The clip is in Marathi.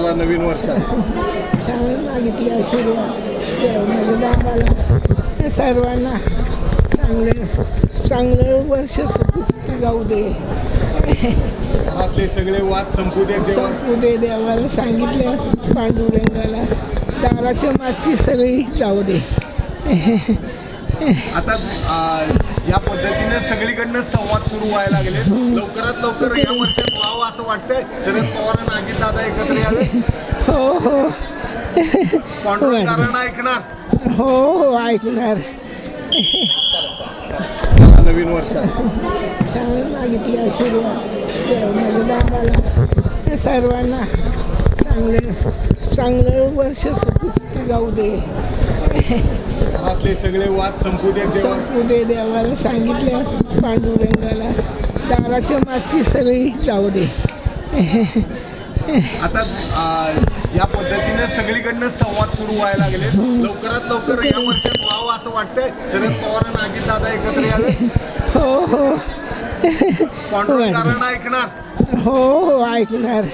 वाटायला नवीन वर्षात. छान मागितली आशीर्वाद माझ्या दादाला सर्वांना चांगले चांगलं वर्ष सुखी जाऊ दे. घरातले सगळे वाद संपू दे संपू दे देवाला सांगितलं पांडुरंगाला. दाराच्या मागची सगळी जाऊ दे. आता या पद्धतीने सगळीकडनं संवाद सुरू व्हायला लागले. लवकरात लवकर या वर्षात व्हावं असं वाटतंय. शरद पवार आणि अजित दादा एकत्र हो हो. ऐकणार. हो हो ऐकणार. नवीन वर्षात छान मागितली आशीर्वाद माझ्या दादाला सर्वांना चांगले चांगलं वर्ष सुखी जाऊ दे. घरातले सगळे वाद संपू दे देवा. संपू दे देवाला सांगितलं पांडुरंगाला. दाराच्या मागची सगळी जाऊ दे. आता आ, या पद्धतीने सगळीकडनं संवाद सुरू व्हायला लागले. लवकरात लवकर या वर्षात व्हावं असं वाटतंय. शरद पवार आणि अजित दादा एकत्र यावे. हो हो. पांडुरंगाला ऐकणार. हो हो ऐकणार.